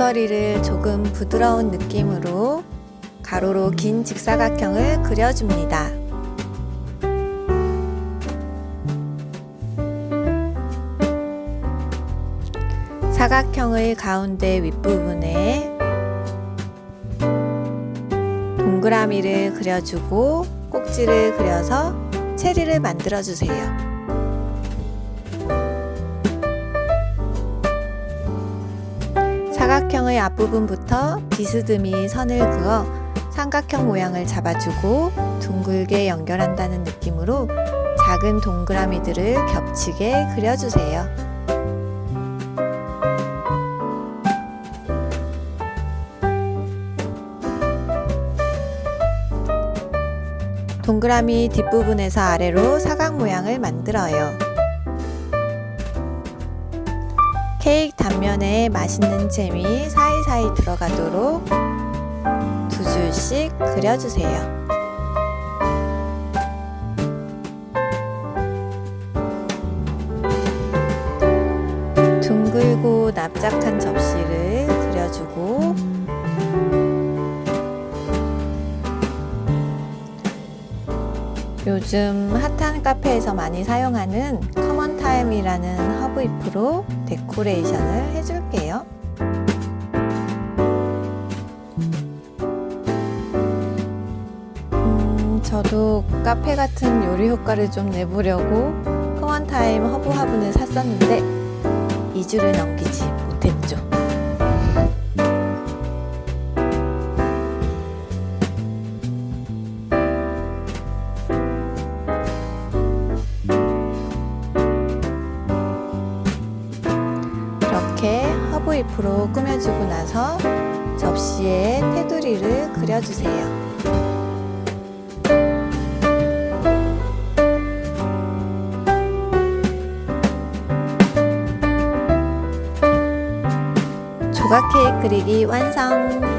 모서리를 조금 부드러운 느낌으로 가로로 긴 직사각형을 그려줍니다. 사각형의 가운데 윗부분에 동그라미를 그려주고 꼭지를 그려서 체리를 만들어 주세요. 사각형의 앞부분부터 비스듬히 선을 그어 삼각형 모양을 잡아주고 둥글게 연결한다는 느낌으로 작은 동그라미들을 겹치게 그려주세요. 동그라미 뒷부분에서 아래로 사각 모양을 만들어요. 케이크 단면에 맛있는 잼이 사이사이 들어가도록 두 줄씩 그려주세요. 둥글고 납작한 접시를 그려주고 요즘 핫한 카페에서 많이 사용하는 커먼 타임이라는 허브 잎으로 데코레이션을 해줄게요. 음, 저도 카페 같은 요리 효과를 좀 내보려고 커먼 타임 허브 화분을 샀었는데 2주를 넘기지 허브잎으로 꾸며주고 나서 접시에 테두리를 그려주세요. 조각 케이크 그리기 완성!